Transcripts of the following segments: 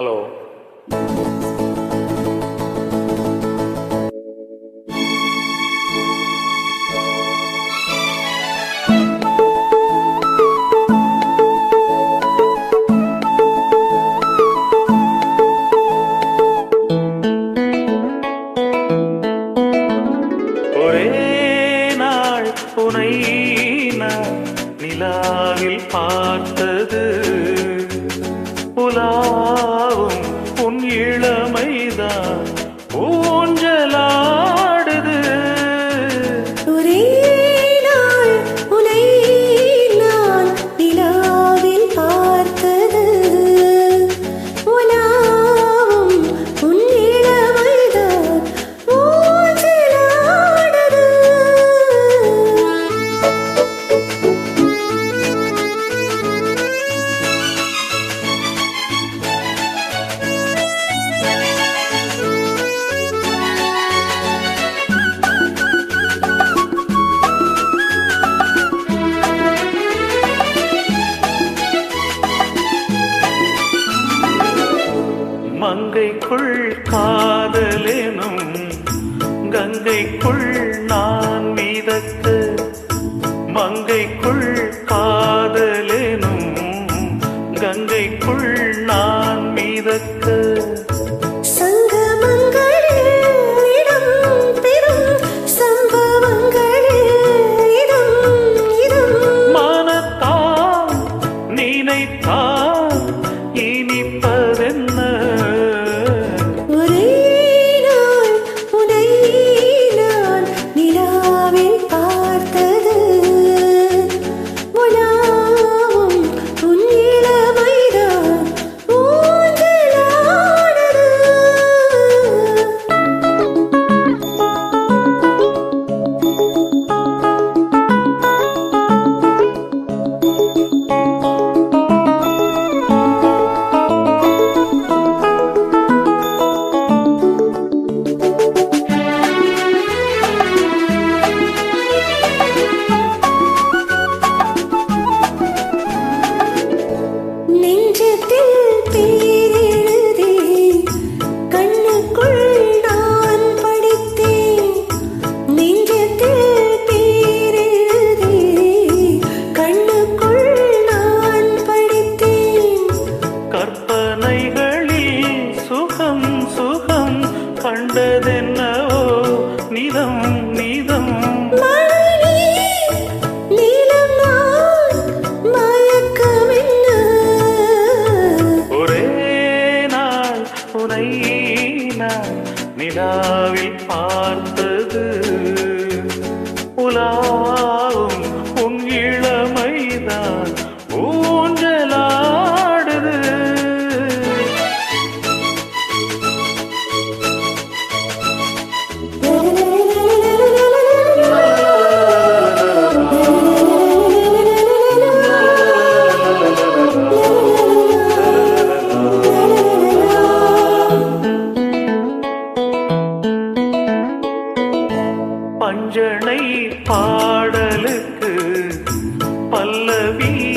Hello. உனை நான் நிலாவில் பார்த்தது புலாவும் மங்கைக்குள் காதலெனும் கங்கைக்குள் நான் மீதத்து மங்கைக்குள் காதலெனும் கங்கைக்குள் நான் மீதக்க நினைத்தான் queen. 何必？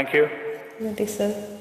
Thank you. Sir.